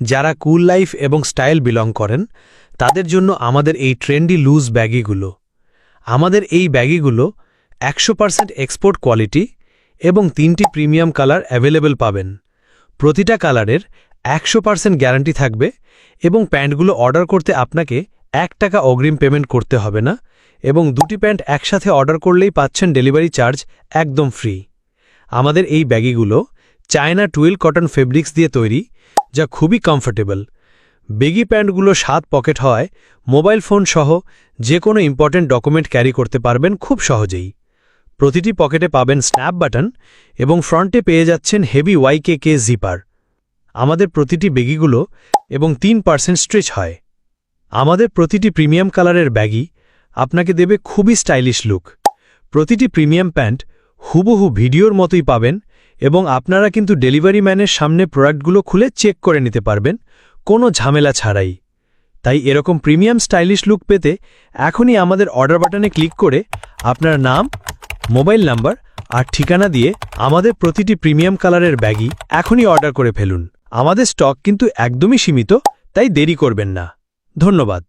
যারা cool life এবং style belong করেন, তাদের জন্য আমাদের এই ট্রেন্ডি লুজ ব্যাগিগুলো। আমাদের এই ব্যাগিগুলো একশো পার্সেন্ট এক্সপোর্ট কোয়ালিটি এবং তিনটি প্রিমিয়াম কালার অ্যাভেলেবল পাবেন। প্রতিটা কালারের একশো পার্সেন্ট গ্যারান্টি থাকবে এবং প্যান্টগুলো অর্ডার করতে আপনাকে এক টাকা অগ্রিম পেমেন্ট করতে হবে না এবং দুটি প্যান্ট একসাথে অর্ডার করলেই পাচ্ছেন ডেলিভারি চার্জ একদম ফ্রি। আমাদের এই ব্যাগিগুলো চায়না টুয়েল কটন ফেব্রিক্স দিয়ে তৈরি যা খুবই কমফোর্টেবল বেগি প্যান্টগুলো সাত পকেট হওয়ায় মোবাইল ফোন সহ যে কোনো ইম্পর্ট্যান্ট ডকুমেন্ট ক্যারি করতে পারবেন খুব সহজেই। প্রতিটি পকেটে পাবেন স্ন্যাপ বাটন এবং ফ্রন্টে পেয়ে যাচ্ছেন হেভি ওয়াইকে কে জিপার আমাদের প্রতিটি বেগিগুলো এবং তিন পার্সেন্ট স্ট্রেচ হয়। আমাদের প্রতিটি প্রিমিয়াম কালারের ব্যাগি আপনাকে দেবে খুবই স্টাইলিশ লুক প্রতিটি প্রিমিয়াম প্যান্ট হুবহু ভিডিওর মতোই পাবেন এবং আপনারা কিন্তু ডেলিভারি ম্যানের সামনে প্রোডাক্টগুলো খুলে চেক করে নিতে পারবেন, কোনো ঝামেলা ছাড়াই। তাই এরকম প্রিমিয়াম স্টাইলিশ লুক পেতে এখনই আমাদের অর্ডার বাটনে ক্লিক করে আপনার নাম, মোবাইল নাম্বার আর ঠিকানা দিয়ে আমাদের প্রতিটি প্রিমিয়াম কালারের ব্যাগই এখনই অর্ডার করে ফেলুন। আমাদের স্টক কিন্তু একদমই সীমিত, তাই দেরি করবেন না। ধন্যবাদ।